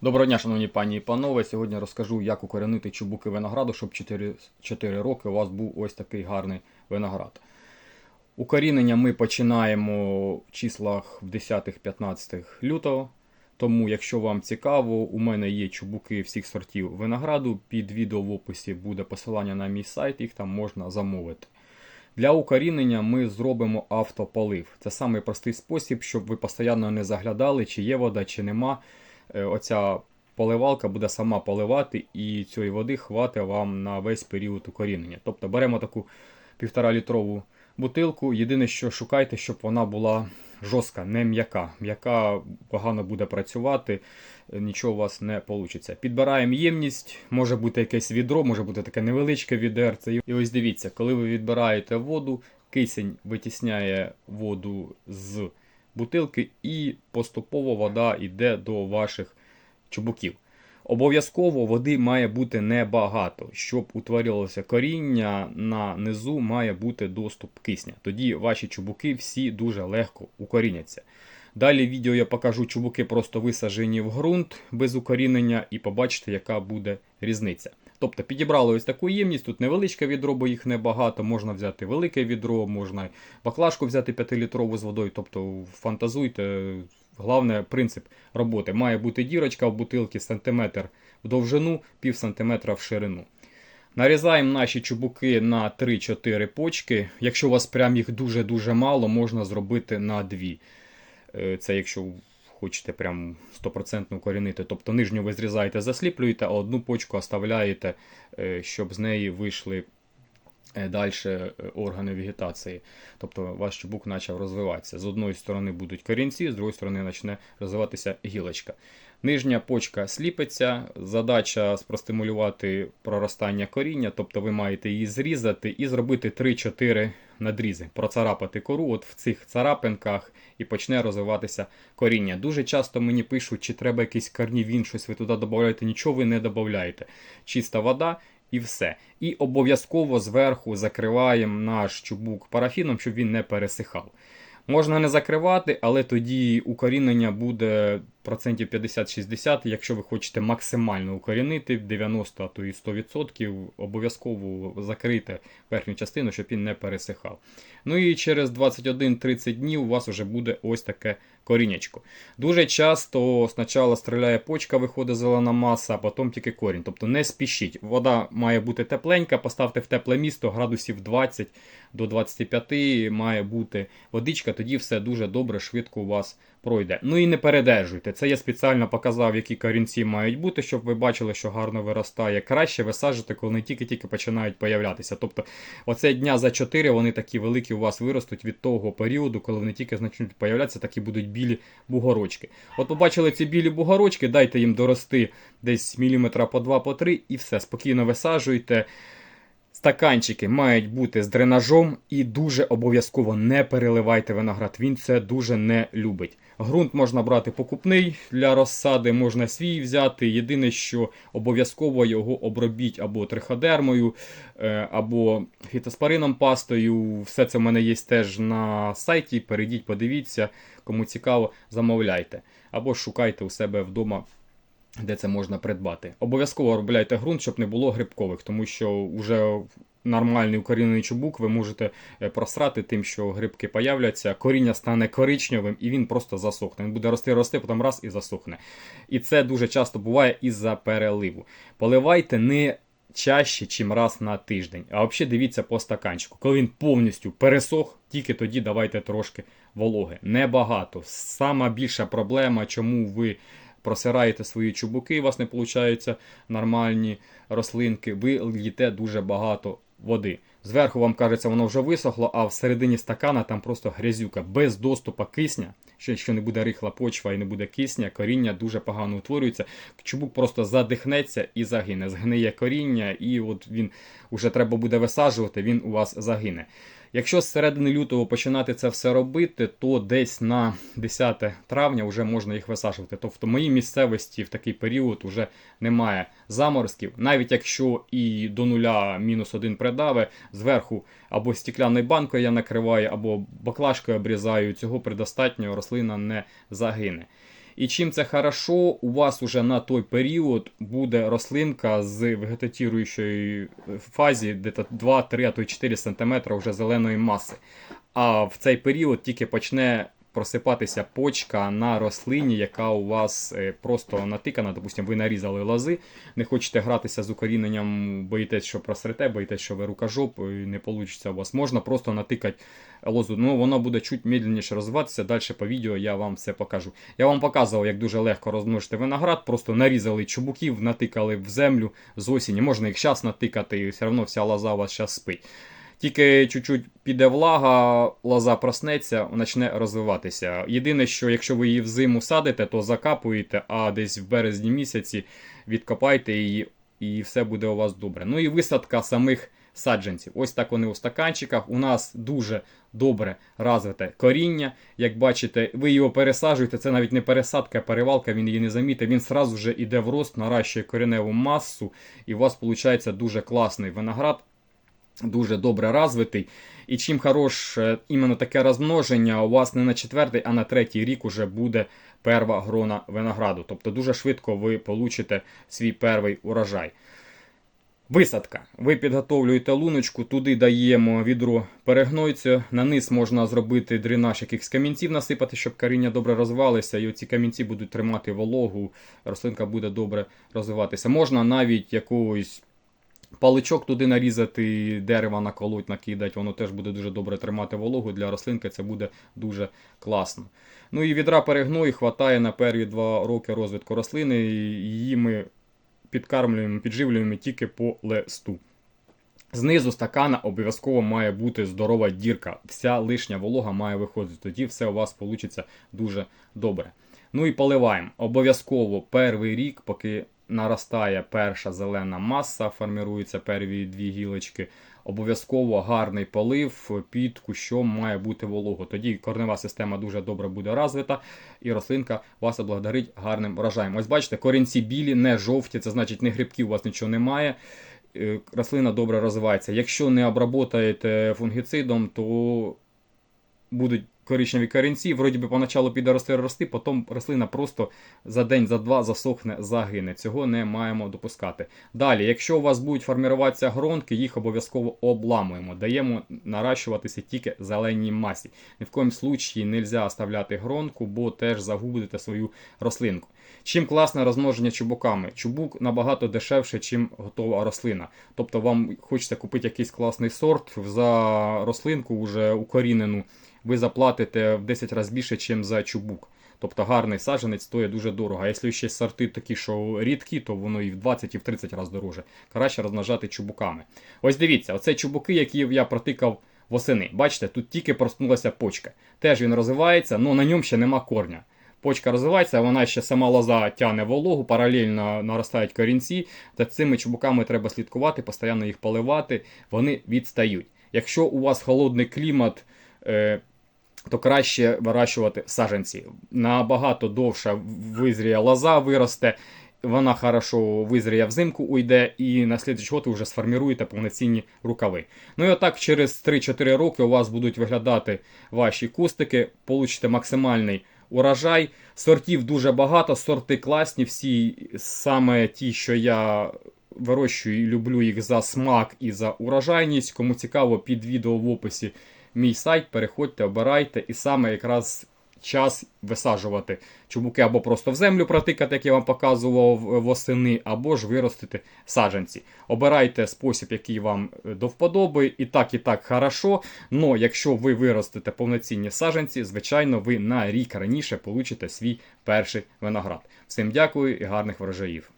Доброго дня, шановні пані і панове. Сьогодні розкажу, як укоренити чубуки винограду, щоб 4, 4 роки у вас був ось такий гарний виноград. Укорінення ми починаємо в числах в 10-15 лютого. Тому, якщо вам цікаво, у мене є чубуки всіх сортів винограду. Під відео в описі буде посилання на мій сайт, їх там можна замовити. Для укорінення ми зробимо автополив. Це самий простий спосіб, щоб ви постійно не заглядали, чи є вода, чи нема. Е, Оця поливалка буде сама поливати, і цієї води хватить вам на весь період укорінення. Тобто беремо таку півтора літрову бутилку. Єдине, що шукайте, щоб вона була жорстка, не м'яка. М'яка погано буде працювати, нічого у вас не вийде. Підбираємо ємність, може бути якесь відро, може бути таке невеличке відерце. І ось дивіться, коли ви відбираєте воду, кисень витісняє воду з бутилки, і поступово вода йде до ваших чубуків. Обов'язково води має бути небагато. Щоб утворилося коріння, на низу має бути доступ кисня. Тоді ваші чубуки всі дуже легко укоріняться. Далі в відео я покажу чубуки просто висаджені в ґрунт без укорінення, і побачите, яка буде різниця. Тобто підібрали ось таку ємність, тут невеличке відро, бо їх небагато. Можна взяти велике відро, можна баклажку взяти 5-літрову з водою. Тобто фантазуйте. Головне принцип роботи. Має бути дірочка в бутилці сантиметр в довжину, пів сантиметра в ширину. Нарізаємо наші чубуки на 3-4 почки. Якщо у вас прям їх дуже-дуже мало, можна зробити на 2. Е, Це якщо хочете прям 100% укорінити. Тобто нижню ви зрізаєте, засліплюєте, а одну почку оставляєте, е, щоб з неї вийшли далі органи вегетації. Тобто ваш чубук почав розвиватися. З одної сторони будуть корінці, з другої сторони почне розвиватися гілочка. Нижня почка сліпиться, задача спростимулювати проростання коріння, тобто ви маєте її зрізати і зробити 3-4 надрізи, процарапати кору от в цих царапинках і почне розвиватися коріння. Дуже часто мені пишуть, чи треба якийсь карнівін, щось ви туди додаєте, нічого ви не додаєте. Чиста вода і все. І обов'язково зверху закриваємо наш чубук парафіном, щоб він не пересихав. Можна не закривати, але тоді укорінення буде процентів 50-60. Якщо ви хочете максимально укорінити 90, а то і 100%, обов'язково закрийте верхню частину, щоб він не пересихав. Ну і через 21-30 днів у вас вже буде ось таке корінечко. Дуже часто спочатку стріляє почка, виходить зелена маса, а потім тільки корінь. Тобто не спішіть. Вода має бути тепленька, поставте в тепле місто, градусів 20 до 25 має бути водичка, тоді все дуже добре, швидко у вас пройде. Ну і не передержуйте. Це я спеціально показав, які корінці мають бути, щоб ви бачили, що гарно виростає. Краще висаджувати, коли вони тільки-тільки починають появлятися. Тобто, оце дня за 4 вони такі великі у вас виростуть від того періоду, коли вони тільки почнуть появлятися, такі будуть білі бугорочки. От побачили ці білі бугорочки, дайте їм дорости десь міліметра по 2 по 3 і все, спокійно висаджуйте. Стаканчики мають бути з дренажом і дуже обов'язково не переливайте виноград. Він це дуже не любить. Грунт можна брати покупний для розсади, можна свій взяти. Єдине, що обов'язково його обробіть або триходермою, е, або фітоспорином пастою. Все це в мене є теж на сайті. Перейдіть, подивіться, кому цікаво, замовляйте. Або шукайте у себе вдома де це можна придбати. Обов'язково обробляйте ґрунт, щоб не було грибкових, тому що вже нормальний укорінений чубук ви можете е, просрати тим, що грибки появляться, коріння стане коричневим і він просто засохне. Він буде рости, рости, потім раз і засохне. І це дуже часто буває із-за переливу. Поливайте не чаще, чим раз на тиждень. А взагалі дивіться по стаканчику. Коли він повністю пересох, тільки тоді давайте трошки вологи. Небагато. Сама більша проблема, чому ви просираєте свої чубуки, у вас не виходить нормальні рослинки, ви л'єте дуже багато води. Зверху вам кажеться, воно вже висохло, а всередині стакана там просто грязюка без доступу кисня. Що якщо не буде рихла почва і не буде кисня, коріння дуже погано утворюється. Чубук просто задихнеться і загине. Згниє коріння, і от він вже треба буде висаджувати, він у вас загине. Якщо з середини лютого починати це все робити, то десь на 10 травня вже можна їх висаджувати. Тобто в моїй місцевості в такий період вже немає заморозків. Навіть якщо і до нуля мінус один придаве, зверху або стеклянною банкою я накриваю, або баклажкою обрізаю, цього предостатньо рослина не загине. І чим це хорошо, у вас уже на той період буде рослинка з вегетатіруючої фазі, де 2-3, а то й 4 см вже зеленої маси. А в цей період тільки почне просипатися почка на рослині, яка у вас е, просто натикана. Допустимо, ви нарізали лози, не хочете гратися з укоріненням, боїтесь, що просрете, боїтесь, що ви рукожоп, і не вийде у вас. Можна просто натикати лозу. Ну, воно буде чуть медленніше розвиватися. Далі по відео я вам все покажу. Я вам показував, як дуже легко розмножити виноград. Просто нарізали чубуків, натикали в землю з осені. Можна їх зараз натикати, і все одно вся лоза у вас зараз спить. Тільки чуть-чуть піде влага, лоза проснеться, почне розвиватися. Єдине, що якщо ви її взиму садите, то закапуєте, а десь в березні місяці відкопайте її, і все буде у вас добре. Ну і висадка самих саджанців. Ось так вони у стаканчиках. У нас дуже добре розвите коріння. Як бачите, ви його пересаджуєте. Це навіть не пересадка, а перевалка, він її не замітить. Він сразу вже йде в рост, наращує кореневу масу, і у вас виходить дуже класний виноград дуже добре розвитий. І чим хороше іменно таке розмноження, у вас не на четвертий, а на третій рік уже буде перва грона винограду. Тобто дуже швидко ви получите свій перший урожай. Висадка. Ви підготовлюєте луночку, туди даємо відро перегнойцю. На низ можна зробити дренаж якихось камінців насипати, щоб коріння добре розвивалися. І оці камінці будуть тримати вологу, рослинка буде добре розвиватися. Можна навіть якогось Паличок туди нарізати, дерева наколоть, накидати, воно теж буде дуже добре тримати вологу. Для рослинки це буде дуже класно. Ну і відра перегною хватає на перві два роки розвитку рослини. і Її ми підкармлюємо, підживлюємо тільки по листу. Знизу стакана обов'язково має бути здорова дірка. Вся лишня волога має виходити. Тоді все у вас вийде дуже добре. Ну і поливаємо. Обов'язково перший рік, поки наростає перша зелена маса, формируються перві дві гілочки. Обов'язково гарний полив під кущом має бути волого. Тоді корнева система дуже добре буде розвита, і рослинка вас облагодарить гарним врожаєм. Ось бачите, корінці білі, не жовті, це значить, не грибків у вас нічого немає. Е, рослина добре розвивається. Якщо не обработаєте фунгіцидом, то будуть коричневі корінці, вроді би поначалу піде рости рости, потім рослина просто за день, за два засохне, загине. Цього не маємо допускати. Далі, якщо у вас будуть формуватися гронки, їх обов'язково обламуємо. Даємо наращуватися тільки зеленій масі. Ні в коїм случаї не можна оставляти гронку, бо теж загубите свою рослинку. Чим класне розмноження чубуками? Чубук набагато дешевше, ніж готова рослина. Тобто вам хочеться купити якийсь класний сорт за рослинку вже укорінену ви заплатите в 10 разів більше, ніж за чубук. Тобто гарний саджанець стоїть дуже дорого. А якщо ще сорти такі, що рідкі, то воно і в 20 і в 30 разів дороже. Краще розмножати чубуками. Ось дивіться, оце чубуки, які я протикав восени. Бачите, тут тільки проснулася почка. Теж він розвивається, але на ньому ще нема корня. Почка розвивається, вона ще сама лоза тягне вологу, паралельно наростають корінці. Та цими чубуками треба слідкувати, постійно їх поливати, вони відстають. Якщо у вас холодний клімат, е, то краще вирощувати саженці. Набагато довше визріє лоза виросте, вона хорошо визріє взимку, уйде, і на слідчий год ви вже сформіруєте повноцінні рукави. Ну і отак через 3-4 роки у вас будуть виглядати ваші кустики, получите максимальний урожай. Сортів дуже багато, сорти класні, всі саме ті, що я. Вирощую і люблю їх за смак і за урожайність. Кому цікаво, під відео в описі мій сайт, переходьте, обирайте, і саме якраз час висаджувати чубуки або просто в землю протикати, як я вам показував восени, або ж виростити саджанці. Обирайте спосіб, який вам е, до вподоби, і так, і так хорошо. Но якщо ви виростите повноцінні саджанці, звичайно, ви на рік раніше получите свій перший виноград. Всім дякую і гарних врожаїв!